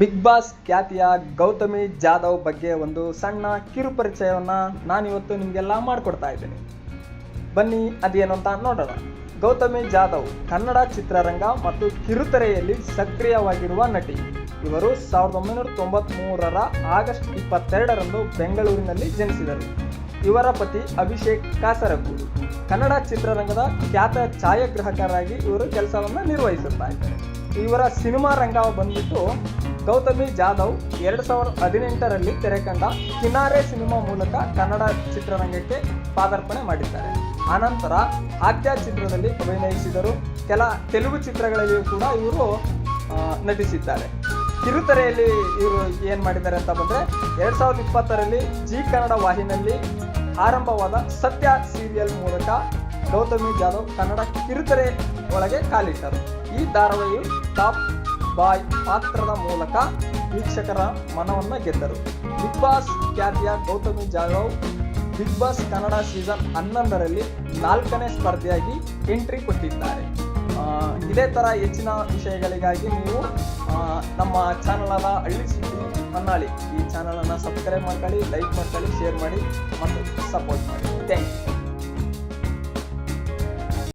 Big Boss ಖ್ಯಾತಿಯ ಗೌತಮಿ ಜಾಧವ್ ಬಗ್ಗೆ ಒಂದು ಸಣ್ಣ ಕಿರು ಪರಿಚಯವನ್ನು ನಾನಿವತ್ತು ನಿಮಗೆಲ್ಲ ಮಾಡಿಕೊಡ್ತಾ ಇದ್ದೀನಿ. ಬನ್ನಿ, ಅದೇನು ಅಂತ ನೋಡೋಣ. ಗೌತಮಿ ಜಾಧವ್ ಕನ್ನಡ ಚಿತ್ರರಂಗ ಮತ್ತು ಕಿರುತೆರೆಯಲ್ಲಿ ಸಕ್ರಿಯವಾಗಿರುವ ನಟಿ. ಇವರು ಸಾವಿರದ ಒಂಬೈನೂರ ತೊಂಬತ್ತ್ಮೂರರ ಆಗಸ್ಟ್ ಇಪ್ಪತ್ತೆರಡರಂದು ಬೆಂಗಳೂರಿನಲ್ಲಿ ಜನಿಸಿದರು. ಇವರ ಪತಿ ಅಭಿಷೇಕ್ ಕಾಸರಗೂರು ಕನ್ನಡ ಚಿತ್ರರಂಗದ ಖ್ಯಾತ ಛಾಯಾಗ್ರಾಹಕರಾಗಿ ಇವರು ಕೆಲಸವನ್ನು ನಿರ್ವಹಿಸುತ್ತಾ ಇವರ ಸಿನಿಮಾ ರಂಗ ಬಂದ್ಬಿಟ್ಟು ಗೌತಮಿ ಜಾಧವ್ ಎರಡು ಸಾವಿರದ ಹದಿನೆಂಟರಲ್ಲಿ ತೆರೆ ಕಂಡ ಕಿನಾರೆ ಸಿನಿಮಾ ಮೂಲಕ ಕನ್ನಡ ಚಿತ್ರರಂಗಕ್ಕೆ ಪಾದಾರ್ಪಣೆ ಮಾಡಿದ್ದಾರೆ. ಆನಂತರ ಆದ್ಯ ಚಿತ್ರದಲ್ಲಿ ಅಭಿನಯಿಸಿದರು. ಕೆಲ ತೆಲುಗು ಚಿತ್ರಗಳಲ್ಲಿಯೂ ಕೂಡ ಇವರು ನಟಿಸಿದ್ದಾರೆ. ಕಿರುತೆರೆಯಲ್ಲಿ ಇವರು ಏನು ಮಾಡಿದ್ದಾರೆ ಅಂತ ಬಂದರೆ ಎರಡು ಸಾವಿರದ ಇಪ್ಪತ್ತರಲ್ಲಿ ಜಿ ಕನ್ನಡ ವಾಹಿನಿಯಲ್ಲಿ ಆರಂಭವಾದ ಸತ್ಯ ಸೀರಿಯಲ್ ಮೂಲಕ ಗೌತಮಿ ಜಾಧವ್ ಕನ್ನಡ ಕಿರುತೆರೆ ಒಳಗೆ ಕಾಲಿಟ್ಟರು. ಈ ಧಾರಾವಾಹಿಯು ಟಾಪ್ ಬಾಯ್ ಪಾತ್ರದ ಮೂಲಕ ವೀಕ್ಷಕರ ಮನವನ್ನು ಗೆದ್ದರು. ಬಿಗ್ ಬಾಸ್ ಖ್ಯಾತಿಯ Gautami Jadhav, Bigg Boss Kannada season ಹನ್ನೊಂದರಲ್ಲಿ ನಾಲ್ಕನೇ ಸ್ಪರ್ಧೆಯಾಗಿ ಎಂಟ್ರಿ ಕೊಟ್ಟಿದ್ದಾರೆ. ಇದೇ ಥರ ಹೆಚ್ಚಿನ ವಿಷಯಗಳಿಗಾಗಿ ನೀವು ನಮ್ಮ ಚಾನಲ್ ಆದ ಹಳ್ಳಿ ಸುದ್ದಿ ಹೊನ್ನಾಳಿ. ಈ ಚಾನಲನ್ನು ಸಬ್ಸ್ಕ್ರೈಬ್ ಮಾಡ್ಕೊಳ್ಳಿ ಲೈಕ್ ಮಾಡ್ಕೊಳ್ಳಿ ಶೇರ್ ಮಾಡಿ, ಮತ್ತು ಸಪೋರ್ಟ್ ಮಾಡಿ.